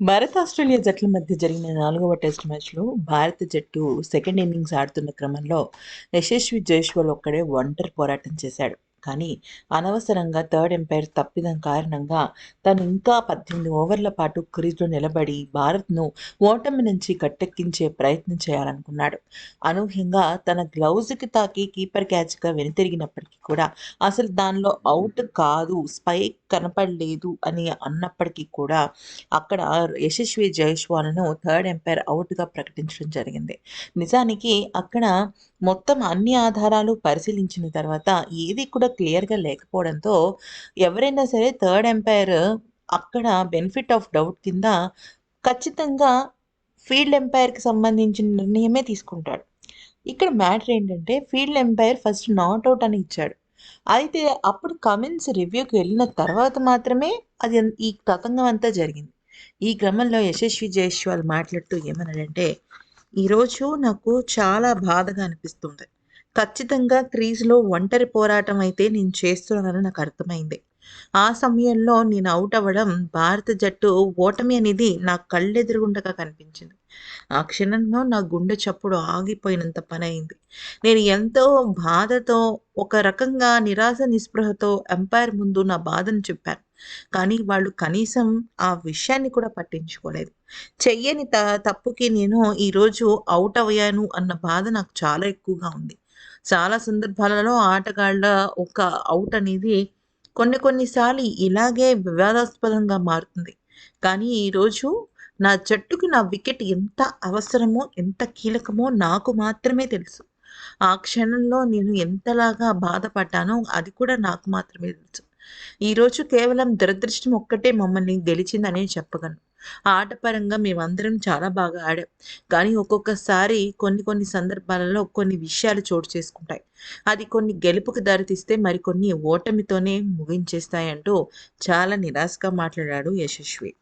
Bharat Australia జట్ల మధ్య జరిగిన నాలుగవ టెస్ట్ మ్యాచ్లో భారత జట్టు సెకండ్ ఇన్నింగ్స్ ఆడుతున్న క్రమంలో యశస్వి జైష్వాల్ ఒక్కడే ఒంటరి పోరాటం చేశాడు. కానీ అనవసరంగా థర్డ్ ఎంపైర్ తప్పిదం కారణంగా తను ఇంకా పద్దెనిమిది ఓవర్ల పాటు క్రీజ్లో నిలబడి భారత్ను ఓటమి నుంచి కట్టెక్కించే ప్రయత్నం చేయాలనుకున్నాడు. అనూహ్యంగా తన గ్లౌజ్కి తాకి కీపర్ క్యాచ్గా వెనుతిరిగినప్పటికీ కూడా అసలు దానిలో అవుట్ కాదు స్పైక్ కనపడలేదు అని అన్నప్పటికీ కూడా అక్కడ యశస్వి జైస్వాల్ను థర్డ్ ఎంపైర్ అవుట్గా ప్రకటించడం జరిగింది. నిజానికి అక్కడ మొత్తం అన్ని ఆధారాలు పరిశీలించిన తర్వాత ఏది కూడా క్లియర్గా లేకపోవడంతో ఎవరైనా సరే థర్డ్ ఎంపైర్ అక్కడ బెనిఫిట్ ఆఫ్ డౌట్ కింద ఖచ్చితంగా ఫీల్డ్ ఎంపైర్కి సంబంధించిన నిర్ణయమే తీసుకుంటాడు. ఇక్కడ మ్యాటర్ ఏంటంటే field umpire first not out అని ఇచ్చాడు. అయితే అప్పుడు కమెంట్స్ రివ్యూకి వెళ్ళిన తర్వాత మాత్రమే అది ఈ తతంగం అంతా జరిగింది. ఈ క్రమంలో యశస్వి జయస్వాల్ మాట్లాడుతూ ఏమన్నాడంటే ఈరోజు నాకు చాలా బాధగా అనిపిస్తుంది. ఖచ్చితంగా క్రీజ్లో ఒంటరి పోరాటం అయితే నేను చేస్తున్నానని నాకు అర్థమైంది. ఆ సమయంలో నేను అవుట్ అవ్వడం భారత జట్టు ఓటమి అనేది నా కళ్ళెదురుగుండగా కనిపించింది. ఆ క్షణంలో నా గుండె చప్పుడు ఆగిపోయినంత పని అయింది నేను ఎంతో బాధతో ఒక రకంగా నిరాశ నిస్పృహతో ఎంపైర్ ముందు నా బాధను చెప్పాను. కానీ వాళ్ళు కనీసం ఆ విషయాన్ని కూడా పట్టించుకోలేదు. చెయ్యని త తప్పుకి నేను ఈరోజు అవుట్ అయ్యాను అన్న బాధ నాకు చాలా ఎక్కువగా ఉంది. చాలా సందర్భాలలో ఆటగాళ్ళ ఒక అవుట్ అనేది కొన్ని కొన్నిసార్లు ఇలాగే వివాదాస్పదంగా మారుతుంది. కానీ ఈరోజు నా జట్టుకి నా వికెట్ ఎంత అవసరమో ఎంత కీలకమో నాకు మాత్రమే తెలుసు. ఆ క్షణంలో నేను ఎంతలాగా బాధపడ్డానో అది కూడా నాకు మాత్రమే తెలుసు. ఈరోజు కేవలం దురదృష్టం ఒక్కటే మమ్మల్ని గెలిచిందని చెప్పగలను. ఆటపరంగా మేమందరం చాలా బాగా ఆడాం. కానీ ఒక్కొక్కసారి కొన్ని కొన్ని సందర్భాలలో కొన్ని విషయాలు చోటు చేసుకుంటాయి. అది కొన్ని గెలుపుకు దారితీస్తే మరికొన్ని ఓటమితోనే ముగించేస్తాయంటూ చాలా నిరాశగా మాట్లాడాడు యశస్వి.